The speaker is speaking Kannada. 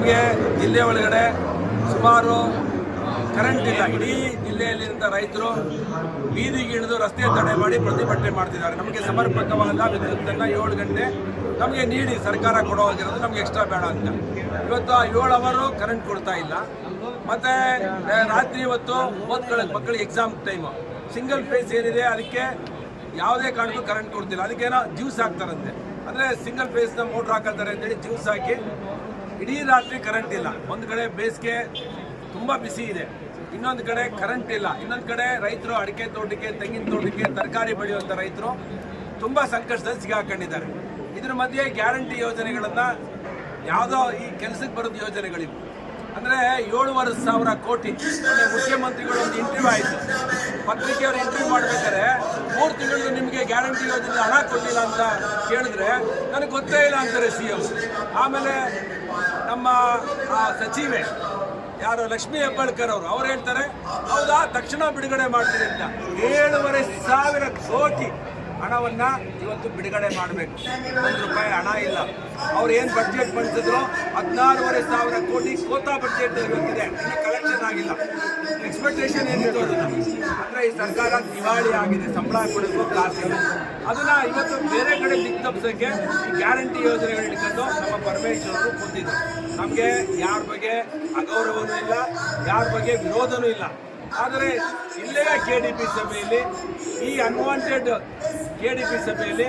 ನಮಗೆ ಜಿಲ್ಲೆ ಒಳಗಡೆ ಸುಮಾರು ಕರೆಂಟ್ ಇಲ್ಲ. ಇಡೀ ಜಿಲ್ಲೆಯಲ್ಲಿರುವಂಥ ರೈತರು ಬೀದಿಗಿಳಿದು ರಸ್ತೆ ತಡೆ ಮಾಡಿ ಪ್ರತಿಭಟನೆ ಮಾಡ್ತಿದ್ದಾರೆ. ನಮಗೆ ಸಮರ್ಪಕವಾದ ವಿದ್ಯುತ್ತನ್ನು ಏಳು ಗಂಟೆ ನಮಗೆ ನೀಡಿ ಸರ್ಕಾರ ಕೊಡೋಗಿರೋದು ನಮಗೆ ಎಕ್ಸ್ಟ್ರಾ ಬೇಡ ಅಂತ. ಇವತ್ತು ಏಳು ಅವರು ಕರೆಂಟ್ ಕೊಡ್ತಾ ಇಲ್ಲ. ಮತ್ತೆ ರಾತ್ರಿ ಇವತ್ತು ಓದ್ಕೊಳ್ಳೋಕೆ ಮಕ್ಕಳಿಗೆ ಎಕ್ಸಾಮ್ ಟೈಮು ಸಿಂಗಲ್ ಫೇಸ್ ಏನಿದೆ, ಅದಕ್ಕೆ ಯಾವುದೇ ಕಾರಣಕ್ಕೂ ಕರೆಂಟ್ ಕೊಡ್ತಿಲ್ಲ. ಅದಕ್ಕೇನೋ ಜ್ಯೂಸ್ ಹಾಕ್ತಾರಂತೆ. ಅಂದರೆ ಸಿಂಗಲ್ ಫೇಸ್ನ ಮೋಟ್ರ್ ಹಾಕಲ್ತಾರೆ ಅಂತೇಳಿ ಜ್ಯೂಸ್ ಹಾಕಿ ಇಡೀ ರಾತ್ರಿ ಕರೆಂಟ್ ಇಲ್ಲ. ಒಂದು ಕಡೆ ಬೇಸಿಗೆ ತುಂಬ ಬಿಸಿ ಇದೆ. ಇನ್ನೊಂದು ಕಡೆ ಕರೆಂಟ್ ಇಲ್ಲ. ಇನ್ನೊಂದು ಕಡೆ ರೈತರು ಅಡಿಕೆ ತೋಟಕ್ಕೆ, ತೆಂಗಿನ ತೋಟಕ್ಕೆ, ತರಕಾರಿ ಬೆಳೆಯುವಂಥ ರೈತರು ತುಂಬ ಸಂಕಷ್ಟದಲ್ಲಿ ಸಿಗಾಕೊಂಡಿದ್ದಾರೆ. ಇದ್ರ ಮಧ್ಯೆ ಗ್ಯಾರಂಟಿ ಯೋಜನೆಗಳನ್ನು ಯಾವುದೋ ಈ ಕೆಲಸಕ್ಕೆ ಬರೋದು ಯೋಜನೆಗಳಿವೆ. ಅಂದರೆ ಏಳುವರೆ ಸಾವಿರ ಕೋಟಿ. ಮುಖ್ಯಮಂತ್ರಿಗಳು ಒಂದು ಇಂಟರ್ವ್ಯೂ ಆಯಿತು. ಪತ್ರಿಕೆಯವರು ಇಂಟರ್ವ್ಯೂ ಮಾಡಬೇಕಾದ್ರೆ ಮೂರು ತಿಂಗಳು ನಿಮಗೆ ಗ್ಯಾರಂಟಿ ಯೋಜನೆ ಹಣ ಕೊಟ್ಟಿಲ್ಲ ಅಂತ ಕೇಳಿದ್ರೆ ನನಗೆ ಗೊತ್ತೇ ಇಲ್ಲ ಅಂತಾರೆ ಸಿ ಎಂ. ಆಮೇಲೆ ನಮ್ಮ ಸಚಿವೆ ಯಾರು ಲಕ್ಷ್ಮೀ ಹೆಬ್ಬಾಳ್ಕರ್ ಅವರು, ಅವ್ರು ಹೇಳ್ತಾರೆ, ಹೌದಾ, ತಕ್ಷಣ ಬಿಡುಗಡೆ ಮಾಡ್ತೀನಿ ಅಂತ. ಏಳುವರೆ ಸಾವಿರ ಕೋಟಿ ಹಣವನ್ನು ಇವತ್ತು ಬಿಡುಗಡೆ ಮಾಡಬೇಕು. ಒಂದು ರೂಪಾಯಿ ಹಣ ಇಲ್ಲ. ಅವ್ರು ಏನು ಬಡ್ಜೆಟ್ ಬಂದಿದ್ರು ಹದಿನಾರೂವರೆ ಸಾವಿರ ಕೋಟಿ ಕೋತಾ ಬಡ್ಜೆಟ್ ಇವತ್ತಿದೆ. ಕಲೆಕ್ಷನ್ ಆಗಿಲ್ಲ. ಎಕ್ಸ್ಪೆಕ್ಟೇಷನ್ ಏನಿತ್ತು ಅಂದ್ರೆ ಈ ಸರ್ಕಾರ ದಿವಾಳಿ ಆಗಿದೆ ಸಂಬಳ ಕೊಡಬೇಕು ಕಾಸಿಲ್ಲ ಅದನ್ನ ಇವತ್ತು ಬೇರೆ ಕಡೆ ದಿಕ್ ತಪ್ಪಿಸೋಕೆ ಗ್ಯಾರಂಟಿ ಯೋಜನೆಗಳು ಇಟ್ಕೊಂಡು ನಮ್ಮ ಪರಮೇಶ್ವರರು ಕೂತಿದ್ರು. ನಮಗೆ ಯಾರ ಬಗ್ಗೆ ಅಗೌರವನೂ ಇಲ್ಲ, ಯಾರ ಬಗ್ಗೆ ವಿರೋಧನೂ ಇಲ್ಲ. ಆದರೆ ಇಲ್ಲೇ ಕೆ ಡಿ ಪಿ ಸಭೆಯಲ್ಲಿ, ಈ ಅನ್ವಾಂಟೆಡ್ ಕೆ ಡಿ ಪಿ ಸಭೆಯಲ್ಲಿ